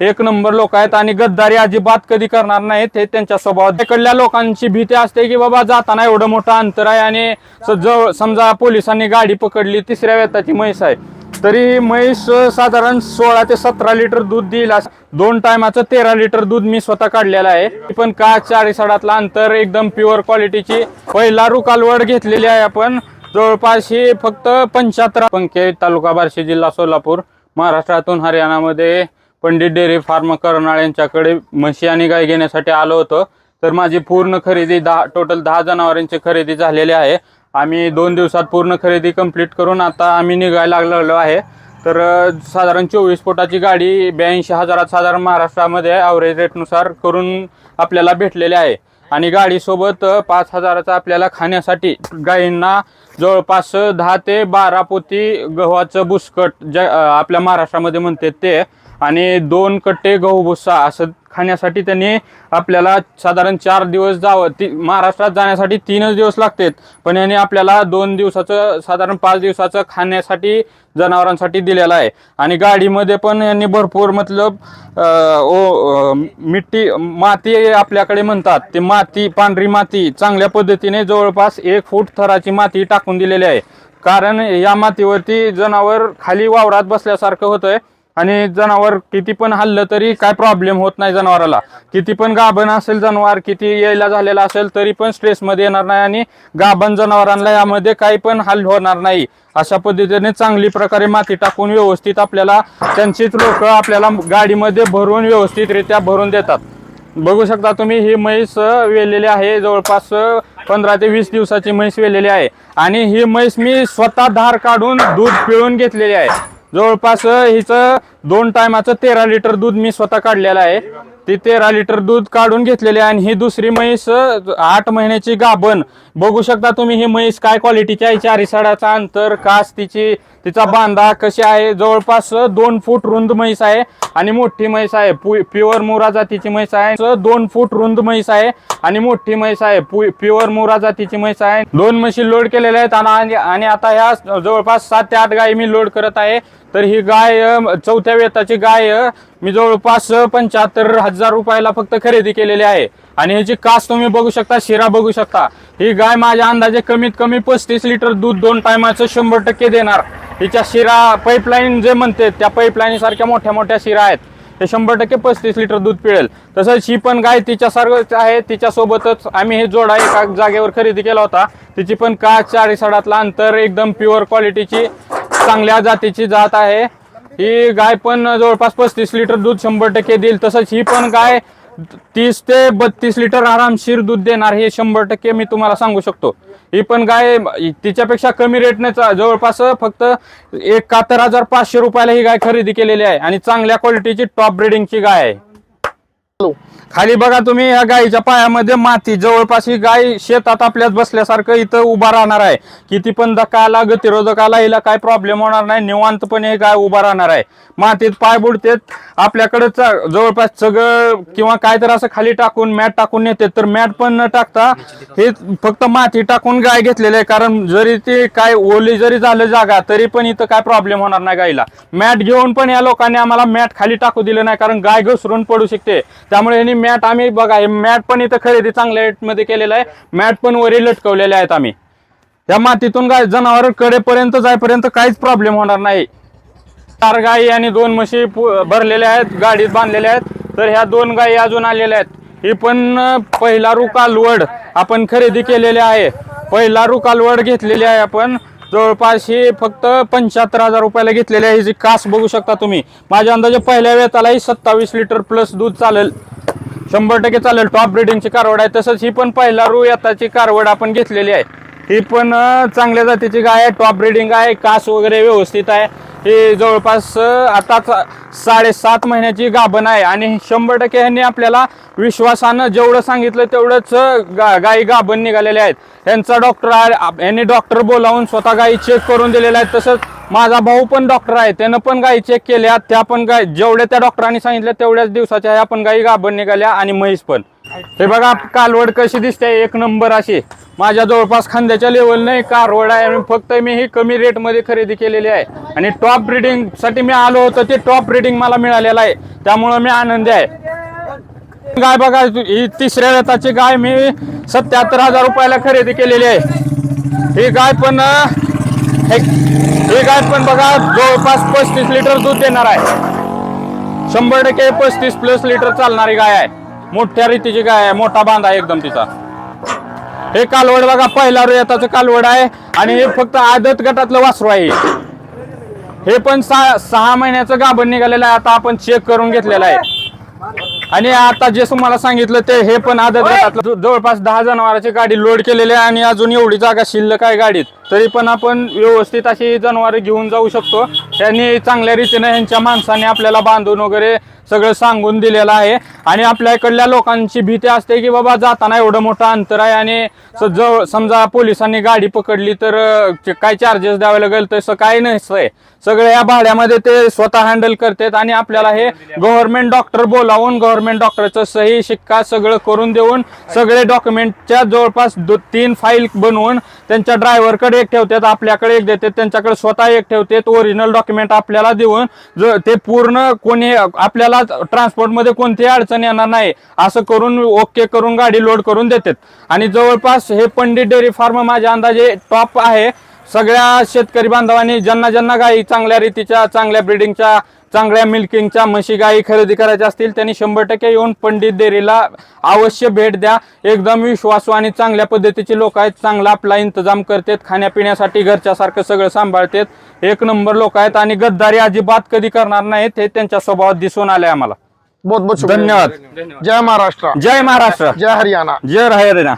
एक नंबर लोक आहेत आणि गद्दारी अजिबात कधी करणार नाहीत. हे त्यांच्या स्वभावात. इकडल्या लोकांची भीती असते की बाबा जाताना एवढं मोठं अंतर आहे आणि जवळ समजा पोलिसांनी गाडी पकडली तिसऱ्या वेताची म्हैस आहे. तरी म्हैस साधारण सोळा ते सतरा लिटर दूध देईल दोन टायमाचं तेरा लिटर दूध मी स्वतः काढलेलं आहे. पण का चाळीसाडातला अंतर एकदम प्युअर क्वालिटीची पहिला रुकालवड घेतलेली आहे आपण. जवळपास ही फक्त पंच्याहत्तर. पंखे तालुका बार्शी जिल्हा सोलापूर महाराष्ट्रातून हरियाणामध्ये पंडित डेअरी फार्म करणार यांच्याकडे म्हशी आणि गाय घेण्यासाठी आलो होतो. तर माझी पूर्ण खरेदी दहा टोटल दहा जनावरांची खरेदी झालेली आहे. आम्ही दोन दिवसात पूर्ण खरेदी कंप्लीट करून आता आम्ही निघायला लागलेलो आहे. तर साधारण चोवीस फुटाची गाडी ब्याऐंशी हजारात साधारण महाराष्ट्रामध्ये ॲव्हरेज रेटनुसार करून आपल्याला भेटलेली आहे. आणि गाडीसोबत पाच हजाराचा आपल्याला खाण्यासाठी गायींना जवळपास दहा ते बारा पोती गव्हाचं बुसकट ज्या आपल्या महाराष्ट्रामध्ये म्हणते ते आणि दोन कट्टे गहू भुस्सा असं खाण्यासाठी त्यांनी आपल्याला साधारण चार दिवस जावं. ती महाराष्ट्रात जाण्यासाठी तीनच दिवस लागतात. पण यांनी आपल्याला दोन दिवसाचं साधारण पाच दिवसाचं खाण्यासाठी जनावरांसाठी दिलेलं आहे. आणि गाडीमध्ये पण यांनी भरपूर मतलब ओ मिट्टी माती आपल्याकडे म्हणतात. ते माती पांढरी माती चांगल्या पद्धतीने जवळपास एक फूट थराची माती टाकून दिलेली आहे. कारण या मातीवरती जनावर खाली वावरात बसल्यासारखं होतंय. आणि जनावर किती पण हल्लं तरी काय प्रॉब्लेम होत नाही जनावराला. किती पण गाभण असेल जनावर किती यायला झालेला असेल तरी पण स्ट्रेसमध्ये येणार नाही आणि गाभण जनावरांना यामध्ये काही पण हल्ल होणार नाही. अशा पद्धतीने चांगली प्रकारे माती टाकून व्यवस्थित आपल्याला त्यांचीच लोक आपल्याला गाडीमध्ये भरून व्यवस्थितरित्या भरून देतात. बघू शकता तुम्ही ही म्हैस वेलेली आहे. जवळपास पंधरा ते वीस दिवसाची म्हैस वेलेली आहे. आणि ही म्हैस मी स्वतः धार काढून दूध पिळून घेतलेली आहे. जवळपास हिचं दोन टायमाचं तेरा लिटर दूध मी स्वतः काढलेलं आहे. ती तेरा लिटर दूध काढून घेतलेली आहे आणि ही दुसरी म्हैस आठ महिन्याची गाभण. बघू शकता तुम्ही ही म्हैस काय क्वालिटीची आहे चारी साडाचा अंतर कास तिची तिचा बांधा कशी आहे. जवळपास दोन फूट रुंद म्हैस आहे आणि मोठी म्हैस आहे. प्युअर मुरा जातीची म्हैस आहे. दोन फूट रुंद म्हैस आहे आणि मोठी म्हैस आहे. प्युअर मुरा जातीची म्हैस आहे. दोन म्हशी लोड केलेल्या आहेत आणि आणि आता ह्या जवळपास सात ते आठ गाय मी लोड करत आहे. तर ही गाय चौथ्या चौथ्या वेताची गाय मी जवळपास पंच्याहत्तर हजार रुपयाला फक्त खरेदी केलेली आहे. आणि ह्याची कास तुम्ही बघू शकता शिरा बघू शकता. ही गाय माझ्या अंदाजे कमीत कमी पस्तीस लिटर दूध दोन टायमाचं शंभर टक्के देणार. हिच्या शिरा पाईपलाईन जे म्हणते त्या पाईपलाईन सारख्या मोठ्या मोठ्या शिरा आहेत. हे शंभर टक्के पस्तीस लिटर दूध पिळेल. तसंच ही पण गाय तिच्यासारखंच आहे तिच्यासोबतच आम्ही हे जोडा एका जागेवर खरेदी केला होता. तिची पण का चाळीस साडातला अंतर एकदम प्युअर क्वालिटीची चांगल्या जातीची जात आहे. ही गाय पण जवळपास पस्तीस लिटर दूध शंभर टक्के देईल. तसंच ही पण गाय तीस ते बत्तीस लिटर आरामशीर दूध देणार हे शंभर टक्के मी तुम्हाला सांगू शकतो. ही पण गाय तिच्यापेक्षा कमी रेटने जवळपास फक्त एकाहत्तर हजार पाचशे रुपयाला ही गाय खरेदी केलेली आहे आणि चांगल्या क्वालिटीची टॉप ब्रिडिंगची गाय आहे. खाली बघा तुम्ही या गायीच्या पायामध्ये माती जवळपास ही गाय शेतात आपल्याच बसल्यासारखं इथं उभा राहणार आहे. किती पण धक्का आला गतिरोधक आला हिला काय प्रॉब्लेम होणार नाही. निवांतपणे हे गाय उभा राहणार आहे. मातीत पाय बुडतेत. आपल्याकडे च- जवळपास सगळं किंवा काय तर असं खाली टाकून मॅट टाकून नेते तर मॅट पण न टाकता हे फक्त माती टाकून गाय घेतलेले आहे. कारण जरी ते काय ओली जरी झालं जागा तरी पण इथं काय प्रॉब्लेम होणार नाही गायीला मॅट घेऊन पण या लोकांनी आम्हाला मॅट खाली टाकू दिलं नाही. कारण गाय घसरून पडू शकते. त्यामुळे यांनी मॅट आम्ही बघा हे मॅट पण इथं खरेदी चांगल्या रेटमध्ये केलेलं आहे. मॅट पण वरी लटकवलेले आहेत आम्ही. या मातीतून गाय जनावर कडेपर्यंत जाईपर्यंत काहीच प्रॉब्लेम होणार नाही. चार गायी आणि दोन म्हशी पु- भरलेल्या आहेत गाडीत बांधलेल्या आहेत. तर ह्या दोन गायी अजून आलेल्या आहेत. ही पण पहिला रुकालवड आपण खरेदी केलेली आहे. पहिला रुकालवड घेतलेली आहे आपण. जवळपास ही फक्त पंच्याहत्तर हजार रुपयाला घेतलेली आहे. ही जी कास बघू शकता तुम्ही. माझ्या अंदाजे पहिल्या वेतालाही सत्तावीस लिटर प्लस दूध चालेल. शंभर टक्के चालेल. टॉप ब्रिडिंगची कारवड आहे. तसंच ही पण पहिला रू याताची कारवड आपण घेतलेली आहे. ही पण चांगल्या जातीची गाय आहे. टॉप ब्रिडिंग आहे. कास वगैरे व्यवस्थित आहे. ही जवळपास आताच साडेसात महिन्याची गाभण आहे आणि शंभर टक्के ह्यांनी आपल्याला विश्वासानं जेवढं सांगितलं तेवढंच गा गायी गाभण निघालेल्या आहेत. यांचा डॉक्टर यांनी डॉक्टर बोलावून स्वतः गायी चेक करून दिलेल्या आहेत. तसंच माझा भाऊ पण डॉक्टर आहे. त्यानं पण गायी चेक केल्या. त्या पण गाय जेवढ्या त्या डॉक्टरांनी सांगितल्या तेवढ्याच दिवसाच्या ह्या पण गायी गाभण निघाल्या आणि म्हैस पण. हे बघा कालवड कशी दिसते. एक नंबर अशी. माझ्या जवळपास खांद्याच्या लेवल नाही. कारवड आहे फक्त मी ही कमी रेटमध्ये खरेदी केलेली आहे. आणि टॉप ब्रिडिंगसाठी मी आलो होतो. ते टॉप ब्रिडिंग मला मिळालेलं आहे. त्यामुळं मी आनंदी आहे. गाय बघा ही तिसऱ्या रथाची गाय मी सत्याहत्तर हजार रुपयाला खरेदी केलेली आहे. ही गाय पण हे- गाय पण बघा जवळपास पस्तीस लिटर दूध देणार आहे. शंभर टक्के पस्तीस प्लस लिटर चालणारी गाय आहे. मोठ्या रीतीची गाय आहे मोठा बांधा आहे एकदम तिचा. हे कालवड बघा पहिला रेताचं कालवड आहे आणि हे फक्त आदत गटातलं वासरू आहे हे. पण सहा सहा महिन्याचं गाभण निघालेलं आहे आता आपण चेक करून घेतलेलं आहे. आणि आता जे तुम्हाला सांगितलं ते हे पण जव- जवळपास दहा जनावरांची गाडी लोड केलेली आहे आणि अजून एवढी जागा शिल्लक आहे गाडीत. तरी पण आपण व्यवस्थित अशी जनावरे घेऊन जाऊ शकतो. त्यांनी चांगल्या रीतीने ह्यांच्या माणसाने आपल्याला बांधून वगैरे सगळं सांगून दिलेलं आहे. आणि आपल्या इकडल्या लोकांची भीती असते की बाबा जाताना एवढं मोठं अंतर आहे आणि स- जवळ समजा पोलिसांनी गाडी पकडली तर काय चार्जेस द्यावे लागेल तसं काही नसतंय. सगळं या भाड्यामध्ये ते स्वतः हँडल करतात आणि आपल्याला हे गव्हर्नमेंट डॉक्टर बोलावून गव्हर्नमेंट डॉक्टरचं सही शिक्का सगळं करून देऊन सगळे डॉक्युमेंटच्या जवळपास दो तीन फाईल बनवून त्यांच्या ड्रायव्हरकडे एक ठेवतात आपल्याकडे एक देतात त्यांच्याकडे स्वतः एक ठेवतात ओरिजिनल डॉक्युमेंट आपल्याला देऊन ज- ते पूर्ण कोणी आपल्याला ट्रान्सपोर्टमध्ये कोणतीही अडचण येणार नाही. असं करून ओके करून गाडी लोड करून देतात. आणि जवळपास हे पंडित डेअरी फार्म माझ्या अंदाजे टॉप आहे. सगळ्या शेतकरी बांधवांनी ज्यांना ज्यांना गाई चांगल्या रीतीच्या चांगल्या ब्रिडिंगच्या चांगल्या मिल्किंगच्या म्हशी गायी खरेदी करायच्या असतील त्यांनी शंभर टक्के येऊन पंडित डेअरीला अवश्य भेट द्या. एकदम विश्वासू आणि चांगल्या पद्धतीचे लोक आहेत. चांगला आपला इंतजाम करतात. खाण्यापिण्यासाठी घरच्यासारखं सगळं सांभाळतात. एक नंबर लोक आहेत आणि गद्दारी अजिबात कधी करणार नाहीत हे त्यांच्या स्वभावात दिसून आलंय आम्हाला. बहुत बहुत धन्यवाद. जय महाराष्ट्र. जय महाराष्ट्र. जय हरियाणा. जय हरियाणा.